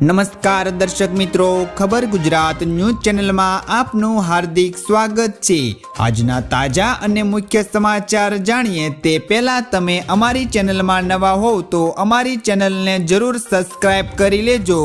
નમસ્કાર દર્શક મિત્રો, ખબર ગુજરાત ન્યૂઝ ચેનલમાં આપનું હાર્દિક સ્વાગત છે. આજના તાજા અને મુખ્ય સમાચાર જાણીએ તે પહેલા તમે અમારી ચેનલમાં નવા હોવ તો અમારી ચેનલને જરૂર સબસ્ક્રાઇબ કરી લેજો.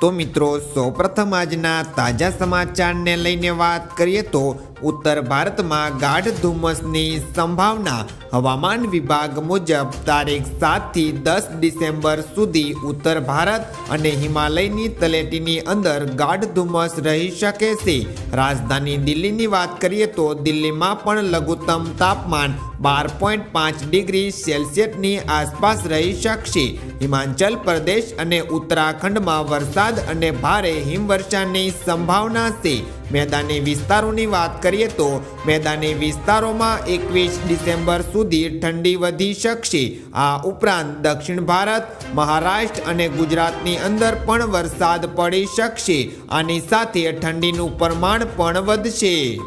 તો મિત્રો, સૌપ્રથમ આજના તાજા સમાચારને લઈને વાત કરીએ તો ઉત્તર ભારતમાં ગાઢ ધુમ્મસની સંભાવના હવામાન વિભાગ મુજબ તારીખ સાતથી દસ ડિસેમ્બર સુધી ઉત્તર ભારત અને હિમાલયની તલેટીની અંદર ગાઢ ધુમ્મસ રહી શકે છે. રાજધાની દિલ્હીની વાત કરીએ તો દિલ્હીમાં પણ લઘુત્તમ તાપમાન બાર પોઈન્ટ પાંચ ડિગ્રી સેલ્સિયસની આસપાસ રહી શકશે. હિમાચલ પ્રદેશ અને ઉત્તરાખંડમાં વરસાદ અને ભારે હિમવર્ષાની સંભાવના છે. મેદાની વિસ્તારોની વાત કરીએ તો મેદાની વિસ્તારોમાં એકવીસ ડિસેમ્બર સુધી ઠંડી વધી શકશે. આ ઉપરાંત દક્ષિણ ભારત, મહારાષ્ટ્ર અને ગુજરાતની અંદર પણ વરસાદ પડી શકશે. આની સાથે ઠંડીનું પ્રમાણ પણ વધશે.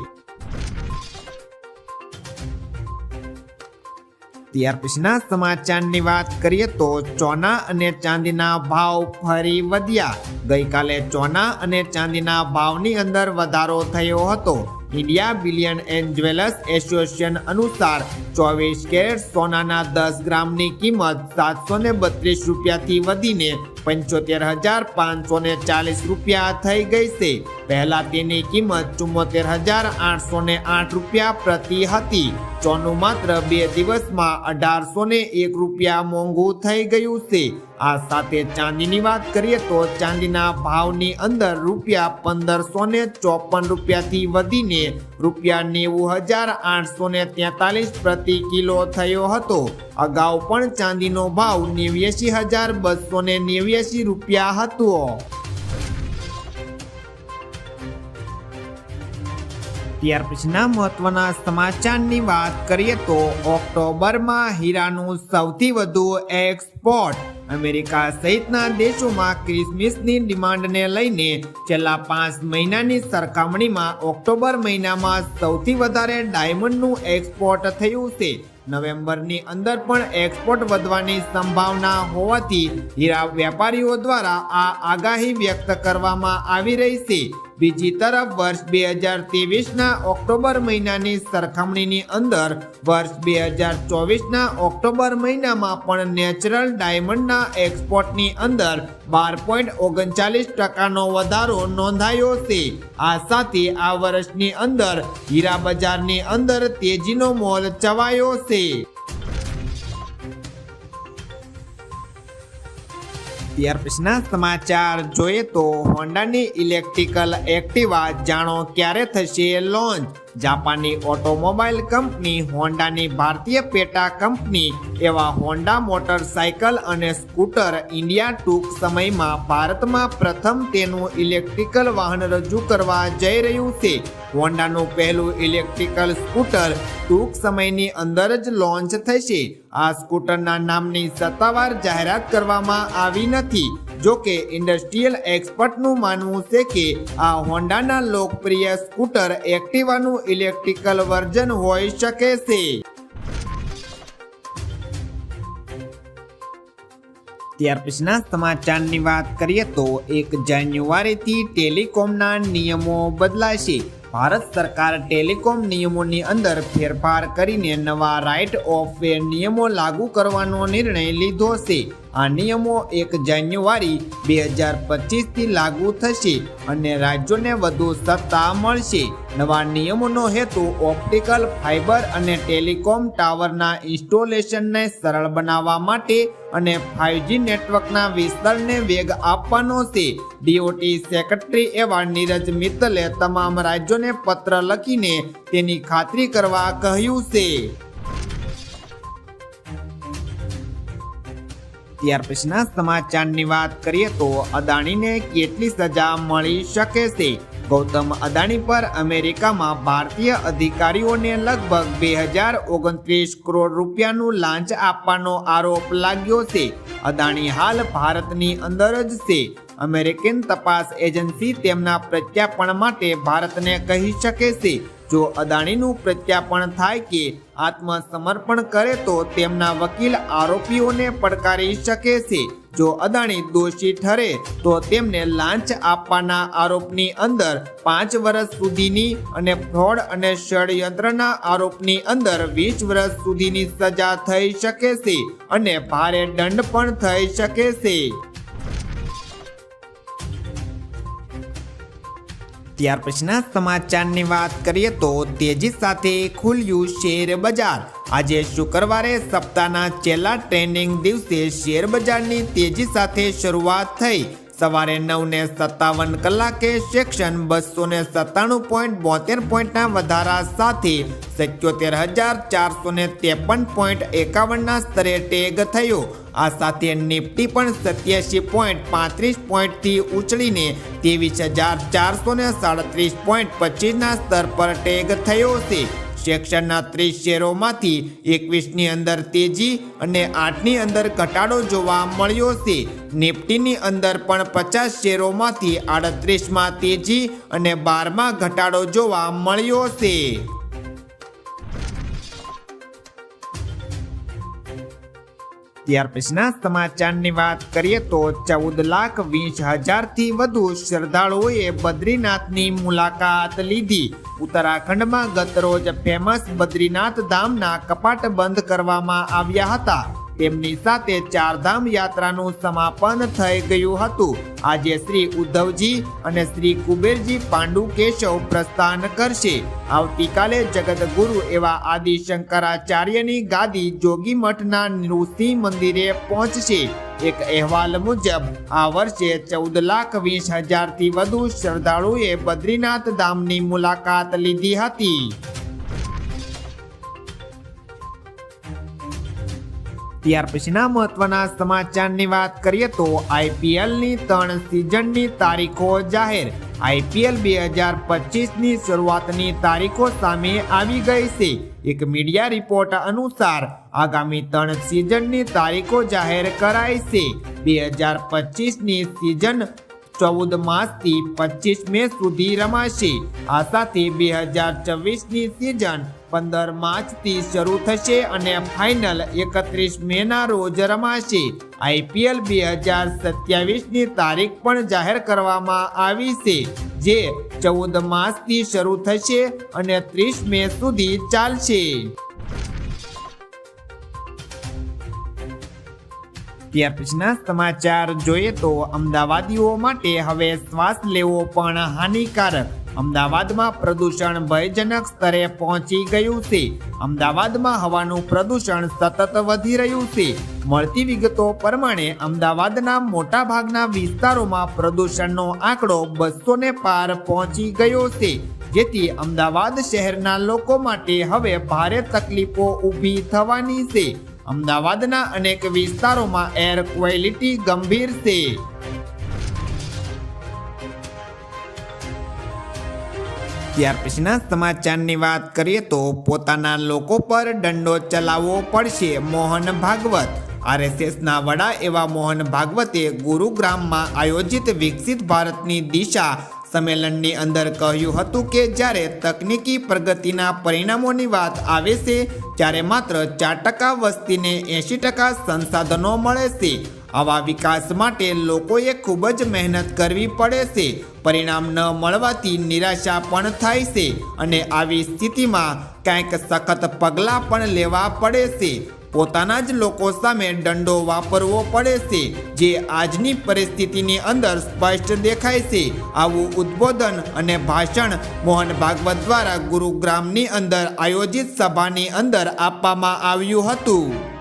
ત્યાર પછીના સમાચારની વાત કરીએ તો ચોના અને ચાંદીના ભાવ ફરી વધ્યા. ગઈકાલે ચોના અને ચાંદીના ભાવની અંદર વધારો થયો હતો. India bullion and jewellers association અનુસાર ચોવીસ કેરેટ સોનાના દસ ગ્રામની કિંમત સાતસો ને બત્રીસ રૂપિયાથી વધીને પંચોતેર હજાર પાંચસો ને ચાલીસ રૂપિયા થઈ ગઈ છે. પહેલા તેની કિંમત ચુમ્મોતેર હજાર આઠસો ને આઠ રૂપિયા પ્રતિ હતી. ચોનું માત્ર બે દિવસમાં અઢારસો ને એક રૂપિયા મોંઘું થઈ ગયું છે. આ સાથે ચાંદીની વાત કરીએ તો ચાંદીના ભાવની અંદર રૂપિયા પંદરસો ને ચોપન રૂપિયાથી વધીને રૂપિયા નેવું હજાર આઠસો ને તેતાલીસ પ્રતિ કિલો થયો હતો. અગાઉ પણ ચાંદીનો ભાવ નેવ્યાસી હજાર બસો ને નેવ્યાસી રૂપિયા હતો. ત્યાર પછીના મહત્વના સમાચારની વાત કરીએ તો ઓક્ટોબરમાં હીરાનું સૌથી વધુ એક્સપોર્ટ, અમેરિકા સહિતના દેશોમાં ક્રિસમસની ડિમાન્ડને લઈને છેલ્લા પાંચ મહિનાની સરખામણીમાં ઓક્ટોબર મહિનામાં સૌથી વધારે ડાયમંડનું એક્સપોર્ટ થયું છે. નવેમ્બરની અંદર પણ એક્સપોર્ટ વધવાની સંભાવના હોવાથી હીરા વેપારીઓ દ્વારા આ આગાહી વ્યક્ત કરવામાં આવી રહી છે. બીજી તરફ વર્ષ બે હજાર ત્રેવીસના ઓક્ટોબર મહિનાની સરખામણીની અંદર વર્ષ બે હજાર ચોવીસના ઓક્ટોબર મહિનામાં પણ નેચરલ ડાયમંડના એક્સપોર્ટની અંદર બાર પોઈન્ટ ઓગણચાલીસ ટકાનો વધારો નોંધાયો છે. આ સાથે આ વર્ષની અંદર હીરા બજારની અંદર તેજીનો મોલ ચવાયો છે. ત્યાર પછીના સમાચાર જોઈએ તો હોન્ડાની ઇલેક્ટ્રિકલ એક્ટિવા જાણો ક્યારે થશે લોન્ચ? જાપાની ઓટોમોબાઈલ કંપની, હોન્ડાની ભારતીય પેટા કંપની એવા હોન્ડા મોટરસાયકલ અને સ્કૂટર ઇન્ડિયા ટૂંક સમયમાં ભારતમાં પ્રથમ તેનું ઇલેક્ટ્રિકલ વાહન રજૂ કરવા જઈ રહ્યું છે. હોન્ડાનું પહેલું ઇલેક્ટ્રિકલ સ્કૂટર ટૂંક સમયની અંદર જ લોન્ચ થશે. આ સ્કૂટરના નામની સત્તાવાર જાહેરાત કરવામાં આવી નથી. જો કે ઇન્ડસ્ટ્રીયલ એક્સપર્ટનું માનવું છે કે આ હોન્ડાના લોકપ્રિય સ્કૂટર એક્ટિવાનું ઇલેક્ટ્રિકલ વર્ઝન હોઈ શકે છે. ત્યાર પછીના સમાચારની વાત કરીએ તો એક જાન્યુઆરીથી ટેલિકોમના નિયમો બદલાશે. ભારત સરકાર ટેલિકોમ નિયમોની અંદર ફેરફાર કરીને નવા રાઇટ ઓફ વે નિયમો લાગુ કરવાનો નિર્ણય લીધો છે. આ નિયમો એક જાન્યુઆરી બે હજાર પચીસથી લાગુ થશે અને રાજ્યોને વધુ સત્તા મળશે. નવા નિયમોનો હેતુ ઓપ્ટિકલ ફાઇબર અને ટેલિકોમ ટાવરના ઇન્સ્ટોલેશનને સરળ બનાવવા માટે અને ફાઇવજી નેટવર્કના વિસ્તરણને વેગ આપવાનો છે. ડીઓટી સેક્રેટરી એવા નીરજ મિત્તલે તમામ રાજ્યોને પત્ર લખીને તેની ખાતરી કરવા કહ્યું છે. ત્યાર પછીના સમાચારની વાત કરીએ તો અદાણીને કેટલી સજા મળી શકે છે? ગૌતમ અદાણી પર અમેરિકામાં ભારતીય અધિકારીઓને લગભગ બે હજાર ઓગણત્રીસ કરોડ રૂપિયાનું લાંચ આપવાનો આરોપ લાગ્યો છે. અદાણી હાલ ભારતની અંદર જ છે. અમેરિકન તપાસ એજન્સી તેમના પ્રત્યાર્પણ માટે ભારતને કહી શકે છે. જો અદાણીનું પ્રત્યાપણ થાય કે આત્મસમર્પણ કરે તો તેમના વકીલ આરોપીઓને પડકારી શકે છે. જો અદાણી દોષી ઠરે, તો તેમને લાંચ આપવાના આરોપની અંદર પાંચ વર્ષ સુધીની અને ફ્રોડ અને ષડયંત્રના આરોપની અંદર વીસ વર્ષ સુધીની સજા થઈ શકે છે અને ભારે દંડ પણ થઈ શકે છે. ત્યાર પછીના સમાચારની વાત કરીએ તો તેજી સાથે ખુલ્યું શેર બજાર. આજે શુક્રવારે સપ્તાહના છેલ્લા ટ્રેનિંગ દિવસે શેર બજારની તેજી સાથે શરૂઆત થઈ. સવારે નવ ને સત્તાવન કલાકે સેક્શન બસો ને સત્તાણું પોઈન્ટ બોતેર પોઈન્ટના વધારા સાથે સિત્યોતેર હજાર ચારસો ને ત્રેપન પોઈન્ટ એકાવનના સ્તરે ટેગ થયો. આ સાથે નિફ્ટી પણ સત્યાસી પોઈન્ટ પાંત્રીસ પોઈન્ટથી ઉછળીને ત્રેવીસ હજાર ચારસો ને સાડત્રીસ પોઈન્ટ પચીસના સ્તર પર ટેગ થયો છે. સેક્શનના ત્રીસ શેરોમાંથી એકવીસની અંદર તેજી અને આઠની અંદર ઘટાડો જોવા મળ્યો છે. નિફ્ટીની અંદર પણ પચાસ શેરોમાંથી આડત્રીસમાં તેજી અને બારમાં ઘટાડો જોવા મળ્યો છે. ત્યાર પછીના સમાચારની વાત કરીએ તો ચૌદ લાખ વીસ હજારથી વધુ શ્રદ્ધાળુઓએ બદ્રીનાથની મુલાકાત લીધી. ઉત્તરાખંડમાં ગતરોજ ફેમસ બદ્રીનાથ ધામના કપાટ બંધ કરવામાં આવ્યા હતા. તેમની સાથે ચારધામ યાત્રાનું સમાપન થઈ ગયું હતું. આજે શ્રી ઉદ્ધવજી અને શ્રી કુબેરજી પાંડુ કેશવ પ્રસ્થાન કરશે. આવતીકાલે જગતગુરુ એવા આદિ શંકરાચાર્યની ગાદી જોગી મઠના ઋષિ મંદિરે પહોંચશે. એક અહેવાલ મુજબ, આ વર્ષે ચૌદ લાખ વીસ હજારથી વધુ શ્રદ્ધાળુએ બદ્રીનાથ ધામની મુલાકાત લીધી હતી. ત્યાર પછીના મહત્વના સમાચારની વાત કરીએ તો આઈપીએલની ત્રણ સિઝનની તારીખો જાહેર. આઈપીએલ બે હજાર પચીસની શરૂઆતની તારીખો સામે આવી ગઈ છે. એક મીડિયા રિપોર્ટ અનુસાર આગામી ત્રણ સિઝનની તારીખો જાહેર કરાઈ છે. બે હજાર પચીસની સિઝન ચૌદ માસથી પચીસ મે સુધી રમાશે. આ સાથે બે હજાર ચોવીસની સિઝન પંદર માર્ચથી શરૂ થશે અને ફાઇનલ એકત્રીસ મેના રોજ રમાશે. આઈપીએલ બે હજાર સત્યાવીસની તારીખ પણ જાહેર કરવામાં આવી છે, જે ચૌદ માસથી શરૂ થશે અને ત્રીસ મે સુધી ચાલશે. ત્યાર પછીના સમાચાર જોઈએ તો અમદાવાદીઓ માટે હવે શ્વાસ લેવો પણ હાનિકારક અમદાવાદમાં પ્રદૂષણ ભયજનક સ્તરે પહોંચી ગયું છે. અમદાવાદમાં હવાનું પ્રદૂષણ સતત વધી રહ્યું છે. મળતી વિગતો પ્રમાણે અમદાવાદના મોટાભાગના વિસ્તારોમાં પ્રદૂષણનો આંકડો બસો ને પાર પહોંચી ગયો છે. જેથી અમદાવાદ શહેરના લોકો માટે હવે ભારે તકલીફો ઊભી થવાની છે. અમદાવાદના અનેક વિસ્તારોમાં એર ક્વોલિટી ગંભીર છે. ત્યાર પછીના સમાચારની વાત કરીએ તો પોતાના લોકો પર દંડો ચલાવવો પડશે મોહન ભાગવત. આરએસએસના વડા એવા મોહન ભાગવતે ગુરુગ્રામમાં આયોજિત વિકસિત ભારતની દિશા સંમેલનની અંદર કહ્યું હતું કે જ્યારે તકનીકી પ્રગતિના પરિણામોની વાત આવે છે, ત્યારે માત્ર ચાર ટકા વસ્તીને એંશી ટકા સંસાધનો મળે છે. આવા વિકાસ માટે લોકોએ ખૂબ જ મહેનત કરવી પડે છે. પરિણામ ન મળવાથી નિરાશા પણ થાય છે અને આવી સ્થિતિમાં કંઈક સખત પગલાં પણ લેવા પડે છે. પોતાના જ લોકો સામે દંડો વાપરવો પડે છે, જે આજની પરિસ્થિતિની અંદર સ્પષ્ટ દેખાય છે. આવું ઉદ્બોધન અને ભાષણ મોહન ભાગવત દ્વારા ગુરુગ્રામની અંદર આયોજિત સભાની અંદર આપવામાં આવ્યું હતું.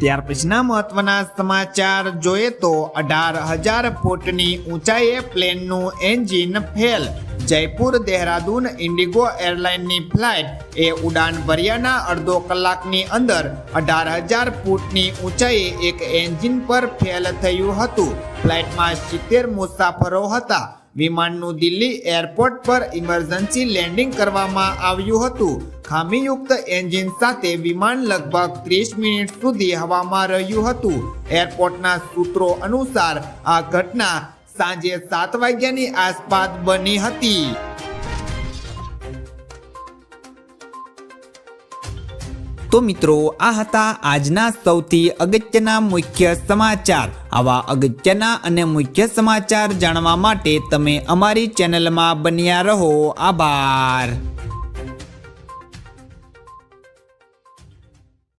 ત્યાર પછીના મહત્વના સમાચાર જોઈએ તો અઢાર હજાર ફૂટની ઊંચાઈએ પ્લેનનું engine fail. Jaipur, Dehradun, Indigo એરલાઇનની ફ્લાઇટ એ ઉડાન ભર્યાના અડધો કલાકની અંદર અઢાર હજાર ફૂટની ઊંચાઈએ એક એન્જિન પર ફેલ થયું હતું. ફ્લાઇટમાં સિત્તેર મુસાફરો હતા. વિમાનનું દિલ્હી એરપોર્ટ પર ઇમરજન્સી લેન્ડિંગ કરવામાં આવ્યું હતું. ખામીયુક્ત એન્જિન સાથે વિમાન લગભગ ત્રીસ મિનિટ સુધી હવામાં રહ્યું હતું. એરપોર્ટના સૂત્રો અનુસાર આ ઘટના સાંજે સાત વાગ્યાની આસપાસ બની હતી. તો મિત્રો, આ હતા આજના સૌથી અગત્યના મુખ્ય સમાચાર. આવા અગત્યના અને મુખ્ય સમાચાર જાણવા માટે તમે અમારી ચેનલમાં બન્યા રહો. આભાર.